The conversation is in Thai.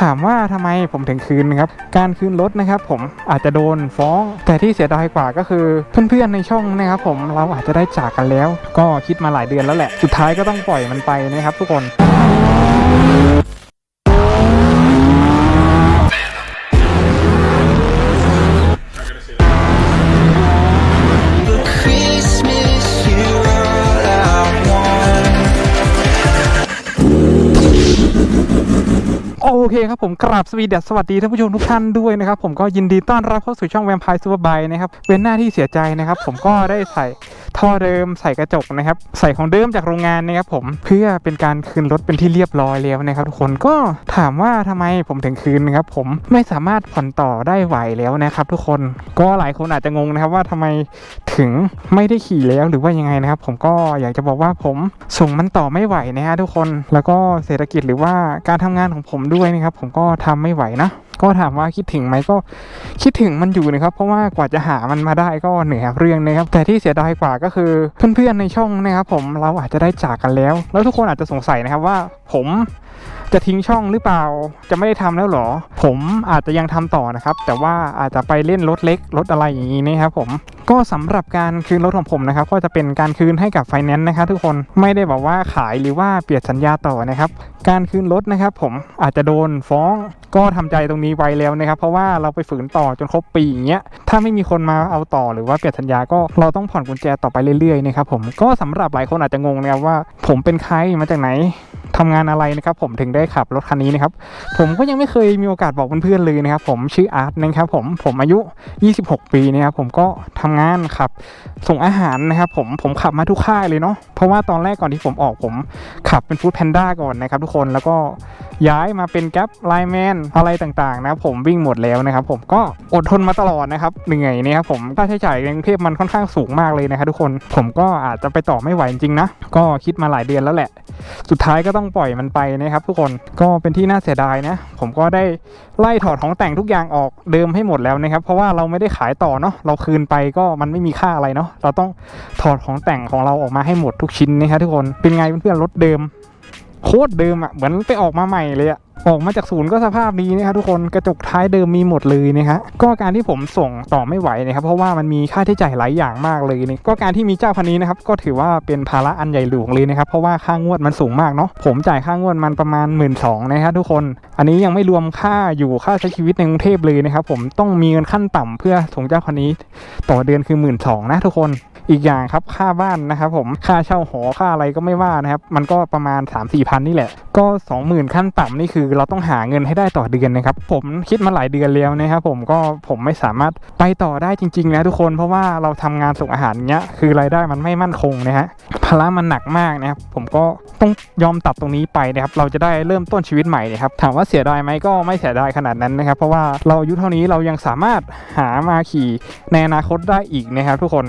ถามว่าทำไมผมถึงคืนนะครับ การคืนรถนะครับ ผมอาจจะโดนฟ้อง แต่ที่เสียดายกว่าก็คือเพื่อนๆในช่องนะครับ ผมเราอาจจะได้จากกันแล้ว ก็คิดมาหลายเดือนแล้วแหละ สุดท้ายก็ต้องปล่อยมันไปนะครับ ทุกคน เคครับผมกราบสวีเดัสสวัสดีท่านผู้ชมทุกท่านด้วยนะครับผมก็ยินดีต้อนรับเข้าสู่ช่องแวมไพร์ซูเปอร์ไบนะครับเป็นหน้าที่เสียใจนะครับผมก็ได้ใส่ท่อเดิมใส่กระจกนะครับใส่ของเดิมจากโรงงานนะครับผมเพื่อเป็นการคืนรถเป็นที่เรียบร้อยแล้วนะครับทุกคนก็ถามว่าทำไมผมถึงคืนนะครับผมไม่สามารถผ่อนต่อได้ไหวแล้วนะครับทุกคนก็หลายคนอาจจะงงนะครับว่าทำไมถึงไม่ได้ขี่แล้วหรือว่ายังไงนะครับ ผมก็อยากจะบอกว่าผมส่งมันต่อไม่ไหวนะฮะทุกคน แล้วก็เศรษฐกิจหรือว่าการทำงานของผมด้วยมครับ ผมก็ทำไม่ไหวนะก็ถามว่าคิดถึงไหมก็คิดถึงมันอยู่นะครับ เพราะว่ากว่าจะหามันมาได้ก็เหนื่อยเรื่องนะครับ แต่ที่เสียดายกว่าก็คือเพื่อนๆในช่องนะครับ ผมเราอาจจะได้จากกันแล้ว แล้วทุกคนอาจจะสงสัยนะครับว่าผม จะทิ้งช่องหรือเปล่า จะไม่ได้ทำแล้วหรอ ผมอาจจะยังทำต่อนะครับ แต่ว่าอาจจะไปเล่นรถเล็กรถอะไรอย่างนี้นะครับผม ก็สำหรับการคืนรถของผมนะครับ ก็จะเป็นการคืนให้กับไฟแนนซ์นะครับ ทุกคน ไม่ได้บอกว่าขายหรือว่าเปลี่ยนสัญญาต่อนะครับ การคืนรถนะครับ ผมอาจจะโดนฟ้องก็ทำใจตรงนี้ไว้แล้วนะครับ เพราะว่าเราไปฝืนต่อจนครบปีอย่างเงี้ย ถ้าไม่มีคนมาเอาต่อหรือว่าเปลี่ยนสัญญา ก็เราต้องผ่อนกุญแจต่อไปเรื่อยๆนะครับผม ก็สำหรับหลายคนอาจจะงงนะครับว่า ผมเป็นใครมาจากไหน ทำงานอะไรนะครับผมถึงได้ขับรถคันนี้นะครับผมก็ยังไม่เคยมีโอกาสบอกเพื่อนๆเลยนะครับผมชื่ออาร์ตนะครับผมผมอายุ 26 ปีนะครับผมก็ทำงานขับส่งอาหารนะครับผมผมขับมาทุกค่ายเลยเนาะเพราะว่าตอนแรกก่อนที่ผมออกผมขับเป็นฟู้ดแพนด้าก่อนนะครับทุกคนแล้วก็ ย้ายมาเป็นแก๊ปไลแมนอะไรต่างๆ นะผมวิ่งหมดแล้วนะครับผมก็อดทนมาตลอดนะครับเหนื่อยนะครับผมค่าใช้จ่ายในกรุงเทพมันค่อนข้างสูงมากเลยนะครับทุกคนผมก็อาจจะไปต่อไม่ไหวจริงๆนะ ก็คิดมาหลายเดือนแล้วแหละ สุดท้ายก็ต้องปล่อยมันไปนะครับ ทุกคนก็เป็นที่น่าเสียดายนะ ผมก็ได้ไล่ถอดของแต่งทุกอย่างออกเดิมให้หมดแล้วนะครับ เพราะว่าเราไม่ได้ขายต่อเนาะเราคืนไปก็มันไม่มีค่าอะไรเนาะเราต้องถอดของแต่งของเราออกมาให้หมดทุกชิ้นนะครับทุกคนเป็นไงเพื่อนๆรถเดิม โคตรเดิมอะ่ะเหมือนไปออกมาใหม่เลยอะออกมาจากศูนย์ก็สภาพดีนะครับทุกคนกระจกท้ายเดิมมีหมดเลยนะฮะก็การที่ผมส่งต่อไม่ไหวนะครับเพราะว่ามันมีค่าใช้จ่ายหลายอย่างมากเลยนี่ก็การที่มีเจ้าคันนี้นะครับก็ถือว่าเป็นภาระอันใหญ่หลวงเลยนะครับเพราะว่าค่างวดมันสูงมากเนาะผมจ่ายค่างวดมันประมาณ 1 2ื่นนะครับทุกคน อันนี้ยังไม่รวมค่าอยู่ค่าใช้ชีวิตในกรุงเทพเลยนะครับผมต้องมีเงินขั้นต่ำเพื่อส่งเจ้าคันนี้ ต่อเดือนคือหมื่นสองนะทุกคน อีกอย่างครับค่าบ้านนะครับผมค่าเช่าหอค่าอะไรก็ไม่ว่านะครับ มันก็ประมาณ 3 4มสี่พันนี่แหละ ก็ 20,000 ขั้นต่ำนี่คือเราต้องหาเงินให้ได้ต่อเดือนนะครับ ผมคิดมาหลายเดือนแล้วนะครับผมก็ผมไม่สามารถไปต่อได้จริง ๆ นะทุกคนเพราะว่าเราทำงานส่งอาหารเนี้ยคือรายได้มันไม่มั่นคงนะฮะภาระมันหนักมากนะครับผมก็ต้องยอมตัดตรงนี้ไปนะครับเราจะได้เริ่มต้นชีวิตใหม่นะครับถามว่าเสียดายไหมก็ไม่เสียดายขนาดนั้นนะครับเพราะว่าเราอายุเท่านี้เรายังสามารถหามาขี่ในอนาคตได้อีกนะครับทุกคน